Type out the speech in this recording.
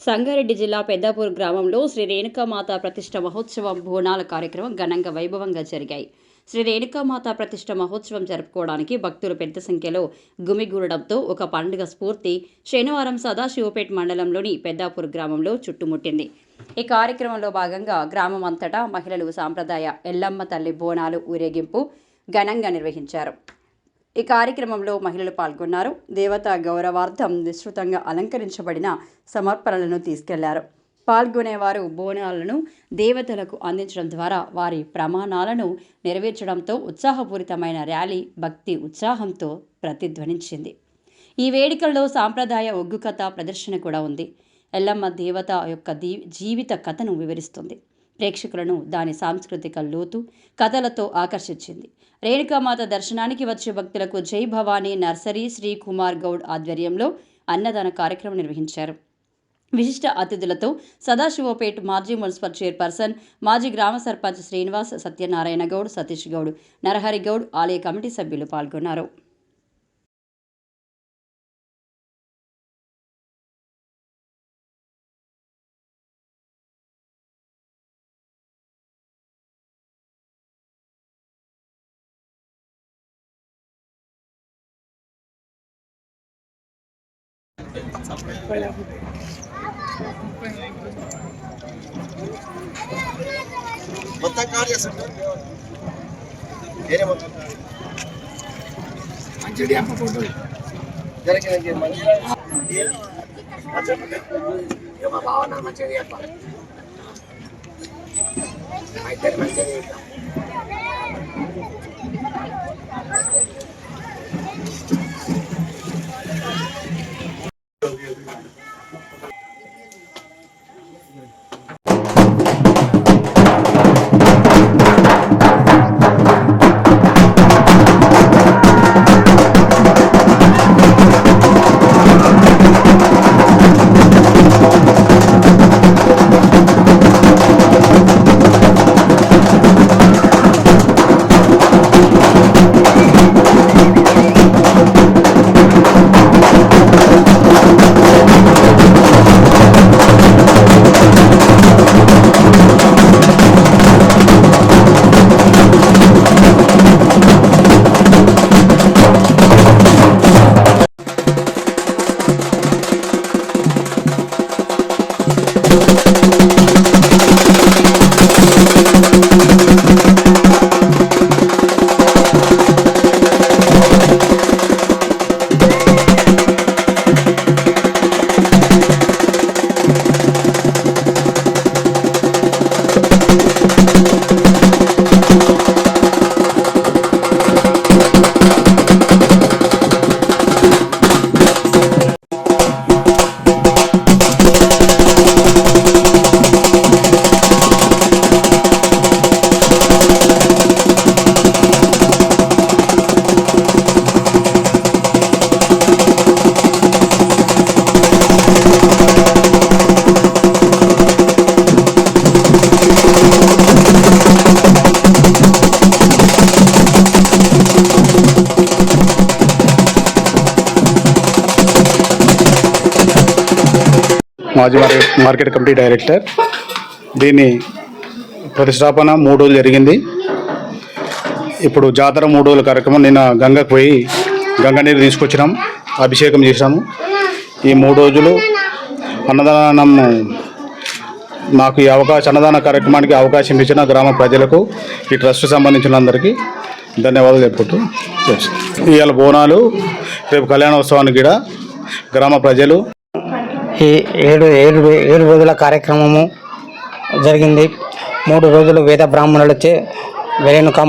సంగారెడ్డి జిల్లా పెద్దాపూర్ గ్రామంలో శ్రీ రేణుకామాత ప్రతిష్ట మహోత్సవం బోనాల కార్యక్రమం ఘనంగా వైభవంగా జరిగాయి. శ్రీ రేణుకామాత ప్రతిష్ట మహోత్సవం జరుపుకోవడానికి భక్తులు పెద్ద సంఖ్యలో గుమిగూడడంతో ఒక పండుగ స్ఫూర్తి శనివారం సదాశివపేట మండలంలోని పెద్దాపూర్ గ్రామంలో చుట్టుముట్టింది. ఈ కార్యక్రమంలో భాగంగా గ్రామం అంతటా మహిళలు సాంప్రదాయ ఎల్లమ్మ తల్లి బోనాలు ఊరేగింపు ఘనంగా నిర్వహించారు. ఈ కార్యక్రమంలో మహిళలు పాల్గొన్నారు. దేవతా గౌరవార్థం విస్తృతంగా అలంకరించబడిన సమర్పణలను తీసుకెళ్ళారు. పాల్గొనేవారు బోనాలను దేవతలకు అందించడం ద్వారా వారి ప్రమాణాలను నెరవేర్చడంతో ఉత్సాహపూరితమైన ర్యాలీ భక్తి ఉత్సాహంతో ప్రతిధ్వనించింది. ఈ వేడుకల్లో సాంప్రదాయ ఒగ్గు కథ ప్రదర్శన కూడా ఉంది. ఎల్లమ్మ దేవత యొక్క దీ జీవిత కథను వివరిస్తుంది. ప్రేక్షకులను దాని సాంస్కృతిక లోతు కథలతో ఆకర్షించింది. రేణుకామాత దర్శనానికి వచ్చే భక్తులకు జై భవానీ నర్సరీ శ్రీ కుమార్ గౌడ్ ఆధ్వర్యంలో అన్నదాన కార్యక్రమం నిర్వహించారు. విశిష్ట అతిథులతో సదాశివపేట్ మాజీ మున్సిపల్ చైర్పర్సన్ మాజీ గ్రామ సర్పంచ్ శ్రీనివాస్ సత్యనారాయణ గౌడ్ సతీష్ గౌడ్ నరహరి గౌడ్ ఆలయ కమిటీ సభ్యులు పాల్గొన్నారు. మొత్తం కార్ చేస్తుంటా వేరే మొత్తం జరిగిన మంచి మాజీ మార్కెట్ మార్కెట్ కమిటీ డైరెక్టర్. దీని ప్రతిష్టాపన మూడు రోజులు జరిగింది. ఇప్పుడు జాతర మూడు రోజుల కార్యక్రమం నిన్న గంగకు పోయి గంగ నీరు తీసుకొచ్చినాం అభిషేకం చేశాము. ఈ మూడు రోజులు అన్నదానం మాకు ఈ అవకాశం అన్నదాన కార్యక్రమానికి అవకాశం ఇచ్చిన గ్రామ ప్రజలకు ఈ ట్రస్ట్ సంబంధించిన అందరికీ ధన్యవాదాలు చెప్పుకుంటూ ఇవాళ బోనాలు రేపు కళ్యాణోత్సవానికి కూడా గ్రామ ప్రజలు ఈ ఏడు ఏడు ఏడు రోజుల కార్యక్రమము జరిగింది. మూడు రోజులు వేద బ్రాహ్మణులచే వేణుక